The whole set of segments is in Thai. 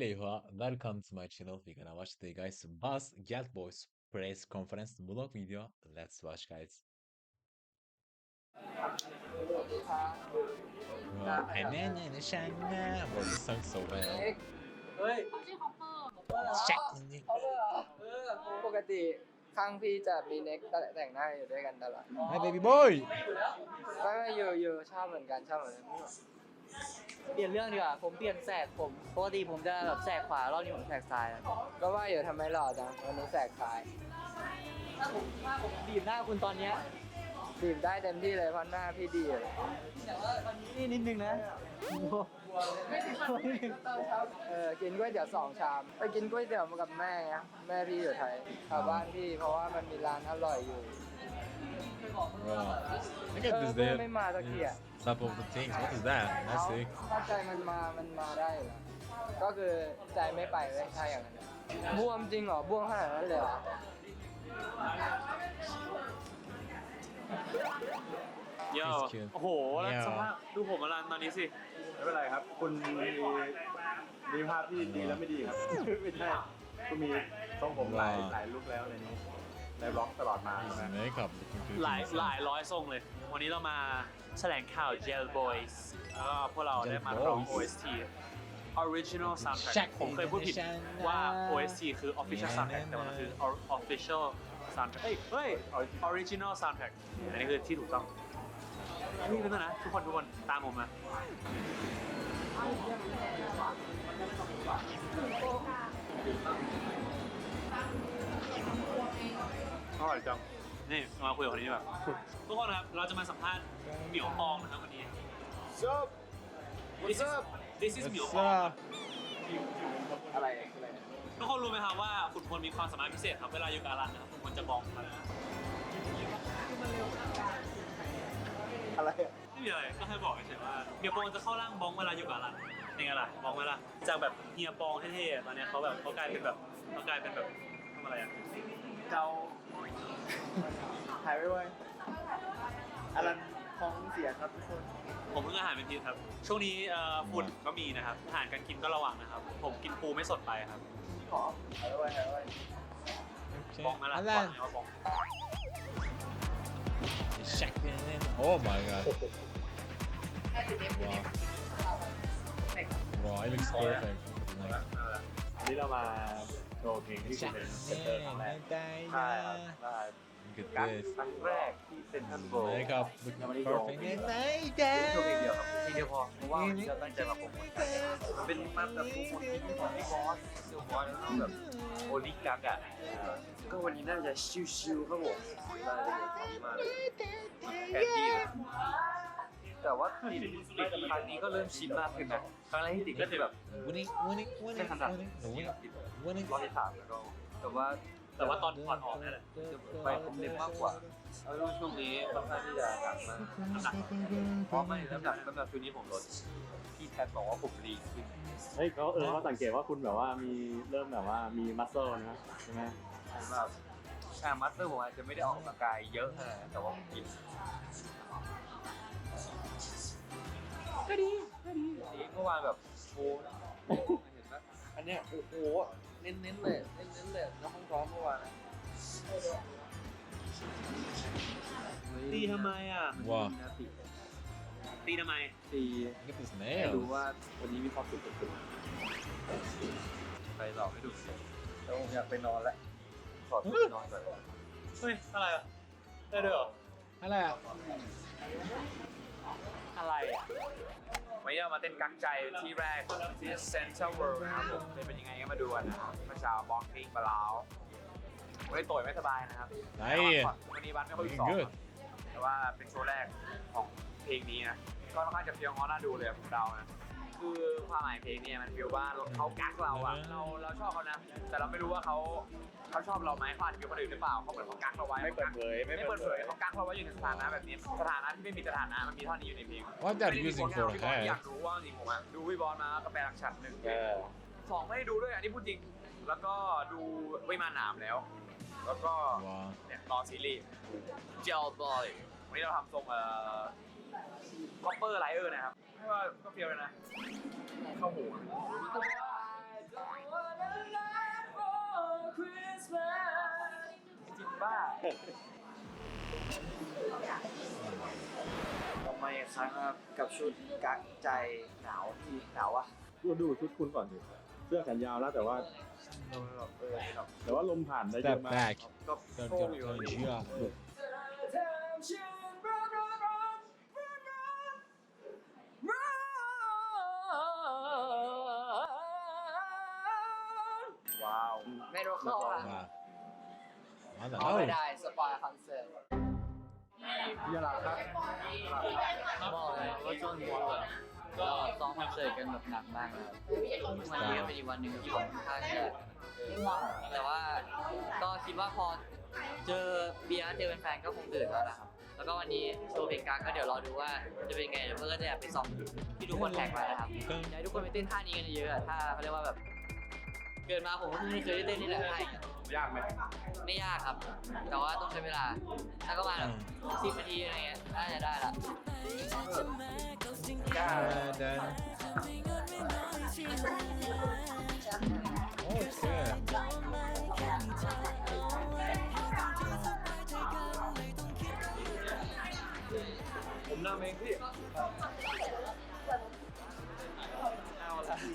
Hello, welcome to my channel. We're gonna watch the guys Buzz Geld Boys press conference vlog video. Let's watch, guys. Wow, and then in the China, well, this song so well. เฮ้ยเขาชื่อคอปเปอร์ Check. เขาเลยเหรอเออปกติข้างพี่จะมีเน็กแต่งหน้าอยู่ด้วยกันตลอด Hi, baby boy. ไม่ไม่อยู่อยู่ชอบเหมือนกันชอบเหมือนกัน เปลี่ยนเรื่องดีกว่า ผมเปลี่ยนแสกผมปกติผมจะแบบแสกขวารอบนี้ผมแสกซ้ายอะก็ว่าอยู่ทำไมหล่อจังวันนี้แสกซ้ายถ้าผมถ้าผมบีบหน้าคุณตอนเนี้ยบีบได้เต็มที่เลยเพราะหน้าพี่ดีอยู่แต่ว่าวันนี้นี่นิดนึงนะโอ้โหเออกินก๋วยเตี๋ยวสองชาม ไปกินก๋วยเตี๋ยวมากับแม่ไงแม่พี่อยู่ไทยแถวบ้านพี่เพราะว่ามันมีร้านอร่อยอยู่ Wow. Look เอ at อ this เพื่อน there. ไม่มาตะเกีย Yeah. Top of the things. What is that? เขา That's sick. ถ้าใจมันมา มันมาได้อยู่แล้วก็คือใจไม่ไปเลยถ้าอย่างนั้นบวมจริงเหรอบวมขนาดนั้นเลยเหรอโย่ He's cute. โอ้โหแล้วโย่สภาพดูผมอลันตอนนี้สิ ไม่เป็นไรครับ คุณมีมีภาพที่ดีและไม่ดีครับ ไม่ใช่คุณมีทรงผมหลายหลายลุคแล้วในนี้ ในบล็อกตลอดมา His ใช่ไหม makeup looking good. หลายหลายร้อยทรงเลย วันนี้เรามาแถลงข่าว Jail Boys แล้วก็พวกเราได้มาร้อง Jail Boys OST Original Soundtrack Check ผมเคยพูดผิด in the China ว่า OST คือ Official Soundtrack แต่มันคือ Official Soundtrack เอ้ยเฮ้ย Original Soundtrack อันนี้คือที่ถูกต้องนี่เป็นนะ ทุกคนทุกคนตามผมมา อร่อยจัง นี่มาคุยกับคนนี้ดีกว่าทุกคนครับ เราจะมาสัมภาษณ์เหมียวปองนะครับวันนี้ Sup This is This is เหมียว What's ปอง up? อะไรอะไรทุกคนรู้ไหมครับว่าขุนพลมีความสามารถพิเศษครับ เวลาอยู่กับอลันนะครับขุนพลจะบองครับอะไรอะไม่มีอะไรก็ให้บอกเฉยๆว่าเหมียวปองจะเข้าร่างบองเวลาอยู่กับอลันเป็นไงล่ะบองไหมล่ะจากแบบเฮียปองเท่ๆตอนเนี้ยเขาแบบเขากลายเป็นแบบเขากลายเป็นแบบทำอะไรอะเกาหาย ไปไว้อลันท้องเสียครับทุกคน ผมเพิ่งอาหารเป็นพิษครับ ช่วงนี้เอ่อฝุ่นก็มีนะครับ อาหารการกินก็ระวังนะครับ ผมกินปูไม่สดไปครับขอหายไปไว้หายไปไว้ Okay. บองไหมล่ะบอก Alan. ไหมว่าบอง Check in. Oh my god. Wow. Wow, it looks perfect. Like, วันนี้เรามาโชว์เพลงที่คุณเป็นเซนเตอร์ครั้งแรก China. ใช่ครับใช่ Look at การ this. ครั้งแรกที่เซ็นทรัลโกลด์ Makeup looking perfect. โชว์เพลงเดียวครับทีเดียวพอเพราะว่าวันนี้เราตั้งใจมาโปรโมทกันเป็นมันแบบโปรโมทที่ของพี่บอสเซลบอยแล้วก็แบบโอลิกักอะก็วันนี้น่าจะชิวๆครับผมรายละเอียดดีมากเลยแอนดี้เลยแต่ว่าติดติดครั้งนี้ก็เริ่มชินมากขึ้นนะครั้งแรกที่ติดก็คือแบบ Winning, winning, ไม่ winning, ขนาด winning, นี้ winning, ติด winning. รอบที่สามแล้วก็แต่ว่า แต่ว่าตอนถอดออกนี่แหละไปผมเล็มมากกว่าเอาเป็นว่าช่วงนี้ค่อนข้างที่จะหนักมากน้ำหนักเพราะไม่น้ำหนักน้ำหนักช่วงนี้ผมลดพี่แทนบอกว่าผมลีนขึ้นเฮ้ยเขาเออเขาสังเกตว่าคุณแบบว่ามีเริ่มแบบว่ามีมัสเซลนะใช่ไหมผมแบบอ่ามัสเตอร์ผมอาจจะไม่ได้ออกกำลังกายเยอะขนาดนั้นแต่ว่าผมกินก็ดีก็ดีเมื่อวานแบบโชว์นะ เห็นไหมอันเนี้ยโอ้โหเน้นๆเลยเน้นๆเลยแล้วห้องซ้อมเมื่อวานนะตีทำไมอะ Wow. ตีตีทำไม ตี Look at his ให้รู้ nails. ว่าวันนี้มีความสุขกับคุณไปหลอกให้ดูเสียแล้วผมอยากไปนอนแล้วขอตัวไปนอนก่อนเฮ้ย อะไรอะได้ด้วยเหรอ อะไรอะ อะไรอะ วันนี้ เรามาเต้นกักใจที่แรกที่ Central World นะครับผมจะเป็นยังไงก็มาดูกันนะครับเมื่อเช้าบล็อกพิงมาแล้ววันนี้ต่อยไม่สบายนะครับไอ้ วันนี้วันไม่ค่อยสอบ Good แต่ว่าเป็นโชว์แรกของเพลงนี้นะก็ค่อนข้างจะเพียงออน่าดูเลยอะผมเดานะ คือความหมายเพลงเนี่ยมันฟีลว่าเขากักเราอะเราเราชอบเขานะ แต่เราไม่รู้ว่าเขาเขาชอบเราไหมเขาอาจจะมีคนอื่นหรือเปล่าเขาเหมือนเขากักเราไว้ไม่เปิดเผยไม่เปิดเผยเขากักเราไว้อยู่ในสถานะแบบนี้สถานะที่ไม่มีสถานะมันมีเท่านี้อยู่ในเพลง What they are using for พี่บอลอยาก hair? รู้ว่าจริงผมอะดูพี่บอลมาก็แปลรักฉันหนึ่งเออสองไม่ได้ดูด้วยอันนี้พูดจริง แล้วก็ดูวิมานหนามแล้ว แล้วก็ Wow. เนี่ยรอซีรีส์เจลบอยวันนี้เราทำทรงเอ่อคอปเปอร์ไลเออร์นะครับ ไม่ว่าก็เฟี้ยวเลยนะข้าวหมูจิบบ้าทำไมครับกับชุดกักใจหนาวที่หนาวอะดูดูชุดคุณก่อนสิเสื้อแขนยาวแล้วแต่ว่าแต่ว่าลมผ่านได้เยอะมากก็โฟมอยู่ don't ดี ม่รู้เข้าอะมามาแต่เอาเอ้าไม่ได้สปอยคอนเสิร์ตยาลาครับบอกเลยว่าช่วงนี้แบบเราซ้อมคอนเสิร์ตกันแบบหนักมากนะครับวันนี้ก็เป็นอีกวันหนึ่งที่ผมค่อนข้างจะง่วงแต่ว่าก็คิดว่าพอเจอเบียร์เจอแฟนๆก็คงตื่นแล้วล่ะครับแล้วก็วันนี้โชว์เพลงกลางก็เดี๋ยวรอดูว่าจะเป็นไงเดี๋ยวเพื่อนก็จะแอบไปซ้อมที่ทุกคนแท็กมานะครับอยากให้ทุกคนไปเต้นท่านี้กันเยอะๆอะท่าเขาเรียกว่าแบบ เกิดมาผมก็เพิ่งเคยได้เต้นนี่แหละท่าอย่างเงี้ยยากไหมไม่ยากครับ แต่ว่าต้องใช้เวลาสักประมาณแบบสิบนาทีอะไรเงี้ยน่าจะได้ละเดินโอเค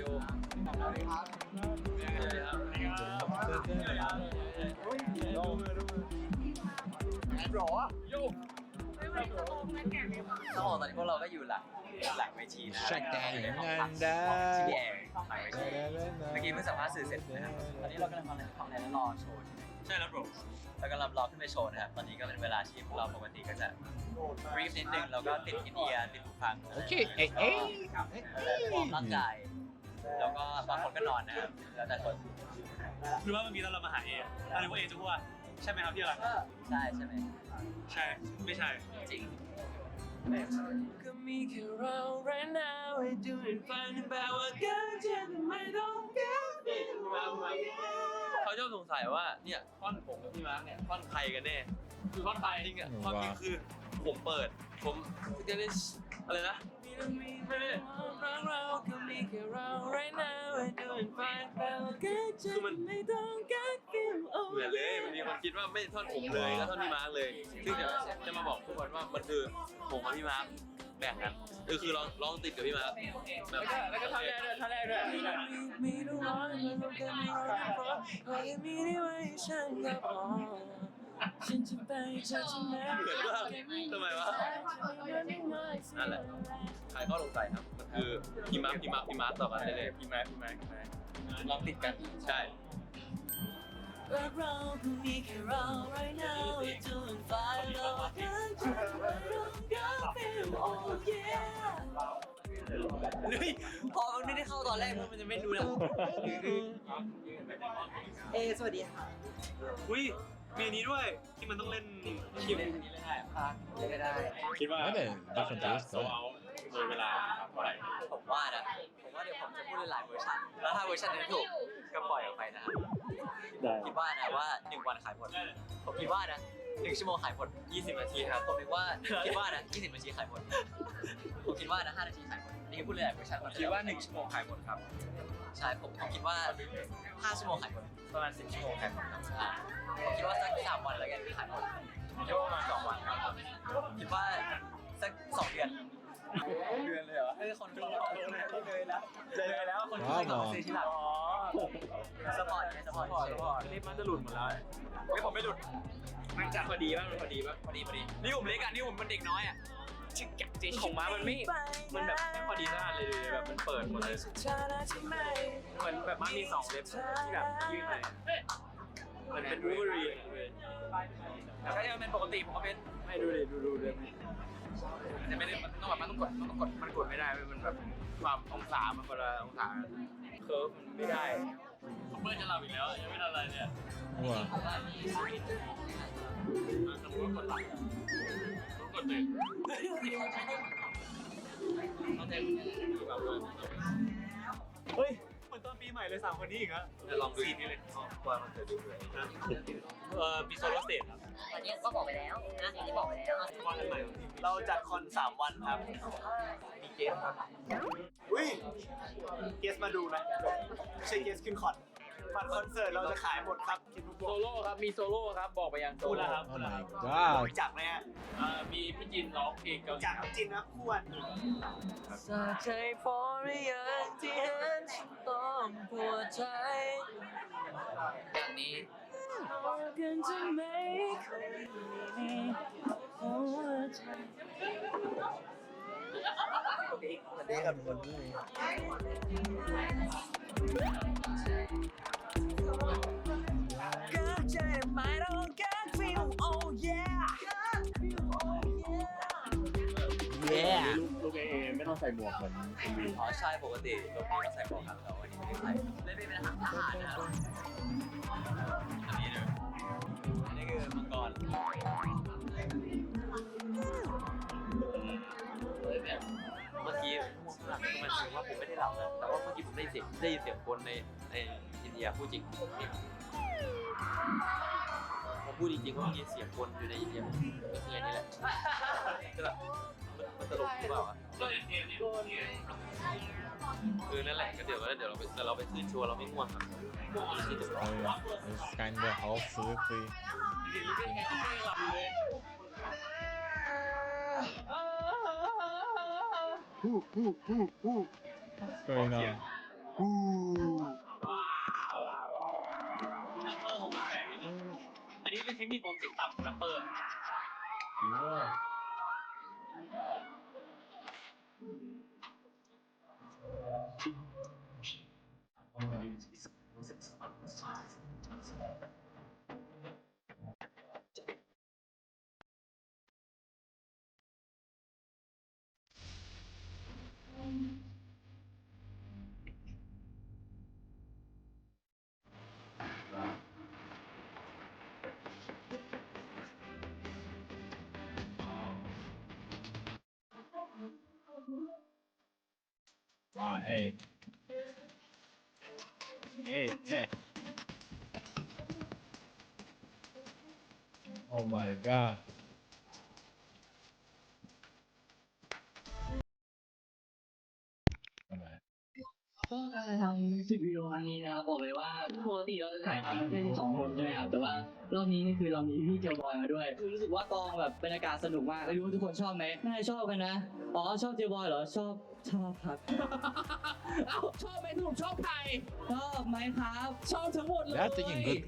ยฝ่ายสำเร็จ Oh, baby cute here. ต้องบอกตอนนี้พวกเราก็อยู่หลังหลังเวทีนะชักแต่งงานได้ที่พี่แอร์หลังเวทีเมื่อกี้เพิ่งสัมภาษณ์สื่อเสร็จนะครับตอนนี้เรากำลังทำอะไรทำอะไรแล้วรอโชว์ใช่ไหมใช่แล้วบรเรากำลังรอขึ้นไปโชว์นะครับ ตอนนี้ก็เป็นเวลาที่พวกเราปกติก็จะรีบนิดนึงแล้วก็ติดอินเอียร์ติดหูฟัง โอเค เอ๊ะเอ๊ะวอร์มร่างกาย แล้วก็บางคนก็นอนนะครับแล้วแต่คนหรือว่าเมื่อกี้ตอนเรามาหาเออะไรว่าเอจะพูดว่าใช่ไหมครับพี่อะไรใช่ใช่ไหมใช่ไม่ใช่จริง ก็มีแค่เรา right now ให้ดูเป็นฝันแบบว่ากันจะไม่ต้องการเป็นเราไว้เขาชอบสงสัยว่าเนี่ยท่อนผมกับพี่มาร์กเนี่ยท่อนใครกันแน่คือท่อนใครจริงอะความจริงคือ ผมเปิด ผมจะได้อะไรนะไม่ได้รักเราก็มีแค่เรา right now ให้ดูเป็นฝันแบบว่ากันจะไม่ต้องการเป็นเหมือนเลยมันมีคนคิดว่าไม่ท่อนผมเลยก็ท่อนพี่มาร์กเลย ซึ่งจะจะมาบอกทุกคนว่ามันคือผมกับพี่มาร์กแบ่งกันคือคือลองลองติดกับพี่มาร์กแบบแล้วก็ท่อนแรกด้วยท่อนแรกด้วยมีต้องร้อนมันต้องการมีร้อนเพราะขอแค่มีได้ไว้ฉันก็พอ ฉันจะไปเจอที่ไหนเหมือนว่าทำไมวะ นั่นแหละ ใครก็สงสัยครับมันคือพี่มาร์กพี่มาร์กพี่มาร์กต่อกันได้เลยพี่มาร์กพี่มาร์กพี่มาร์กลองติดกันใช่รักเราก็มีแค่เรา right now ให้ดูเป็นฝันเรากันจะไม่ต้องการเป็น oh yeah เฮ้ยพอมันไม่ได้เข้าตอนแรกมันจะไม่รู้นะเอสวัสดีค่ะ อุ้ย มีอันนี้ด้วยที่มันต้องเล่นคิวพักไม่ได้ คิดว่าไม่ได้ different taste โซเอาโดยเวลาเท่าไหร่ผมว่านะ ผมว่าเดี๋ยวผมจะพูดหลายๆเวอร์ชันแล้วถ้าเวอร์ชันนั้นถูกก็ปล่อยออกไปนะครับได้คิดว่านะว่า1วันขายหมด ผมคิดว่านะ1ชั่วโมงขายหมด 20 นาทีครับ ผมคิดว่าคิดว่านะ 20 นาทีขายหมด ผมคิดว่านะ 5 นาทีขายหมด นี่คือพูดหลายๆเวอร์ชันคิดว่า 1 ชั่วโมงขายหมดครับ ใช่ ผมผมคิดว่า 5 ชั่วโมงขายหมด ประมาณ10ชั่วโมงขายหมดครับอ่าผมคิดว่าสักสามวันแล้วกันขายหมดคิดว่าประมาณ2วันครับคิดว่าสักสองเดือนเดือนเลยเหรอเออคนคนเลยแล้วเลยแล้วคนว้าวหมอซื้อที่หลังสปอร์ตไงสปอร์ตสปอร์ตนี่มันจะหลุดหมดแล้วไม่ผมไม่หลุดมันจัดพอดีป่ะมันพอดีป่ะพอดีพอดีนี่ผมเล็กอะนี่ผมเป็นเด็กน้อยอะชิคแกจิของม้ามันไม่มันแบบไม่พอดีหน้า ปิดหมดเลยสุดท้ายแล้วใช่ไหมเหมือนแบบม้ามีสองเล็บที่แบบยื่นเลยเหมือนเป็นวูรีเลยแต่ถ้ายังเป็นปกติผมก็เป็นไม่ดูดิดูดูเลยมันจะไม่ได้มันต้องแบบมันต้องกดมันต้องกดมันกดไม่ได้มันแบบความองศามันคนละองศาเคิร์ฟมันไม่ได้เพื่อนจะหลับอีกแล้วยังไม่ทันอะไรเนี่ยว้าสมมติว่ากดหลับกดตื่น เอาใจคุณอยู่กับเพื่อนเฮ้ยเหมือนตอนปีใหม่เลยสามคนนี้อีกอะจะลองดูอีกทีเลยว่ามันจะดูเลยเออมีโซโล่สเตจครับอันนี้ก็บอกไปแล้วนะอันนี้บอกไปแล้วว่าอันใหม่เราจัดคอนสามวันครับ มีเกมครับอุ้ยเกสมาดูไหมไม่ใช่เกสขึ้นคอน บัตรคอนเสิร์ตเราจะขายหมดครับคิดทุกวโซงโล่ครับ มีโซโล่ครับ บอกไปยังพูดแล้วครับโอ้ my god รู้จักไหมฮะเอ่อมีพี่จินร้องเพลงเกาหลีจากน้ำจินนะคู่วันสะใจพอหรือยังที่เห็นฉันต้องปวดใจอย่างนี้ กันจะไม่เคยมีหัวใจก็ใจไม่ต้ องการ feel oh yeah ลูกลูกเอไม่ต้องใส่หมวกเหมือนคุณวีอ๋อใช่ปกติเราก็ใส่หมวกครับแต่วันนี้ไม่ได้ใส่เล่นเป็นทหารนะครับอันนี้เลยอันนี้คือมังกรเฮ้ยแบบเมื่อกี้หลับมันถึงว่าผมไม่ได้หลับนะแต่ว่าเมื่อกี้ผมได้เสียงได้ยินเสียงคนในใน เดียพูดจริงผมพูดจริงๆว่าเมื่อกี้เสียงคนอยู่ในอินเดียก็คืออันนี้แหละก็แบบมันตลกหรือเปล่าอะคือนั่นแหละก็เดี๋ยวก็เดี๋ยวเราไปแต่เราไปขึ้นชัวร์เราไม่ง่วงครับที่จะ Oh ja, it's kinda half sleepy. ฮู้ฮู้ฮู้ฮู้ What's going on? อันนี้ เป็นเทคนิคของเสีต่ำแรปเปอร์ Ah, hey. Hey, hey. Oh my god. ก็การทำมิวสิกวิดีโอครั้งนี้นะครับบอกเลยว่าปกติเราจะถ่ายกันแค่สองคนใช่ไหมครับแต่ว่ารอบนี้นี่คือเรามีพี่เจลบอยมาด้วยคือรู้สึกว่ากองแบบบรรยากาศสนุกมากไม่รู้ว่าทุกคนชอบไหมน่าจะชอบกันนะอ๋อชอบเจลบอยเหรอชอบชอบครับเอ้าชอบไหมสรุปชอบใครชอบไหมครับ ชอบทั้งหมดเลย They are taking good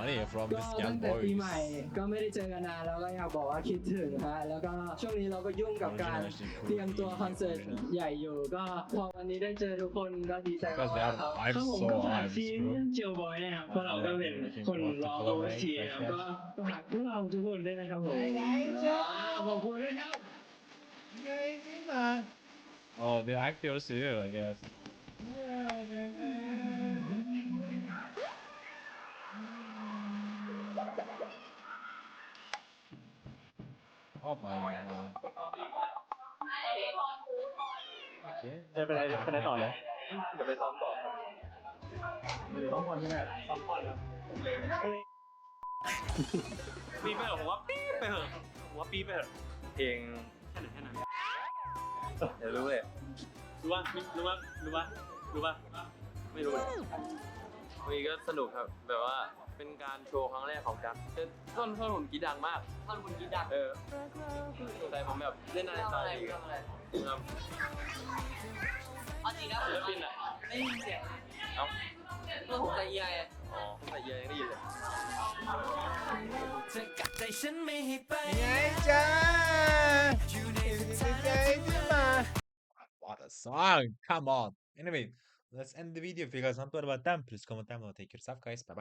money from ก็ this ตั้ young งแต่ปีใหม่ boys. ก็ไม่ได้เจอกันนานแล้วก็อยากบอกว่าคิดถึงฮะแล้วก็ช่วงนี้เราก็ยุ่งกับการเตรียมตัวคอนเสิร์ตใหญ่อยู่ ก็พอวันนี้ได้เจอทุกคนก็ดีใจ Because they are ครับ I'm ครับผม so ก็ฝาก hyped, ซีรี bro. ส์เจลบอยนะครับเพราะเราก็เป็นคนร้องโอเชียก็ฝากพวกเราทุกคนด้วยนะครับผมขอบคุณด้วยครับ Oh, the actors here, I guess. Oh my god. Okay. จะไปไหนไปไหนต่อเลยจะไปซ้อมต่อสองคนใช่ไหมปีไปเถอะผมว่าปีไปเถอะผมว่าปีไปเถอะเพลงแค่ไหนแค่นั้นเดี๋ยวรู้เลยรู้ป่ะรู้ป่ะรู้ป่ะรู้ป่ะไม่รู้เลยวันนี้ก็สนุกครับแบบว่า เป็นการโชว์ครั้งแรกของกั๊กแต่ท่อนท่อนหุ่นกรีดดังมาก ท่อนคุณกีดักเออแต่ผมแบบเล่นอะไรทำตาอะไรดีทำอะไรครับเอาจริงนะศิลปินอะไม่ได้ยินเสียงเอ้าก็ผมใส่เอียร์ไงอ๋อผมใส่เยอะยังได้ยินเลยเธอกัดใจฉันไม่ให้ไป What a song! Come on! Anyway, let's end the video. If you guys want to know about them, please comment down below. Take yourself, guys. Bye bye.